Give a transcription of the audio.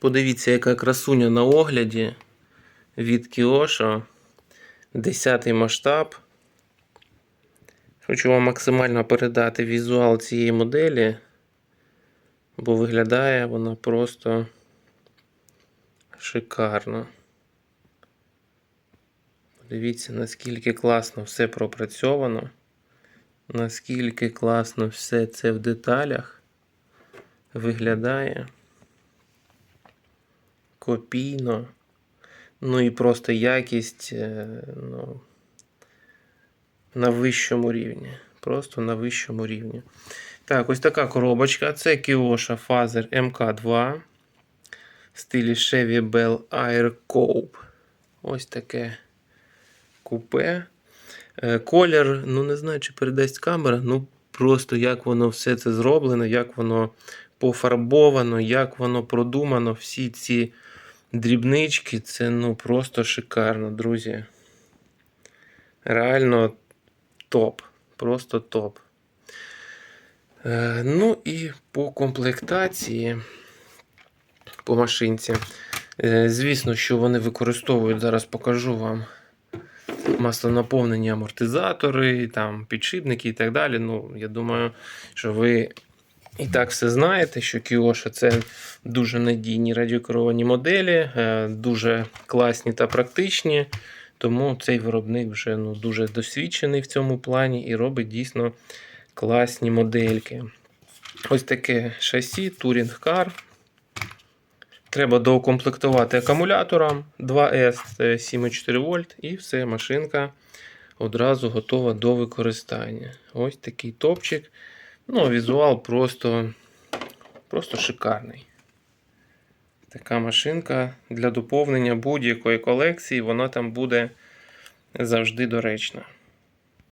Подивіться, яка красуня на огляді від Кіошо. 10 масштаб. Хочу вам максимально передати візуал цієї моделі, бо виглядає вона просто шикарно. Подивіться, наскільки класно все пропрацьовано, наскільки класно все це в деталях виглядає копійно. Ну і просто якість е, ну, на вищому рівні. Просто на вищому рівні. Так, ось така коробочка. Це Kioша Fazer MK2 в стилі Chevy Bell Air Coupe. Ось таке купе. Е, Колір, ну не знаю, чи передасть камера, ну просто як воно все це зроблено, як воно пофарбовано, як воно продумано, всі ці дрібнички, це ну просто шикарно, друзі. Реально топ. Просто топ. Е, ну і по комплектації по машинці. Е, звісно, що вони використовують, зараз покажу вам маслонаповнені амортизатори, там, підшипники і так далі. Ну, я думаю, що ви і так все знаєте, що Kioша це дуже надійні радіокеровані моделі, е, дуже класні та практичні. Тому цей виробник вже ну, дуже досвідчений в цьому плані і робить дійсно класні модельки. Ось таке шасі Touring Car. Треба доукомплектувати акумулятором 2S 74 вольт, і все, машинка одразу готова до використання. Ось такий топчик. Ну, візуал просто, просто шикарний. Така машинка для доповнення будь-якої колекції, вона там буде завжди доречна.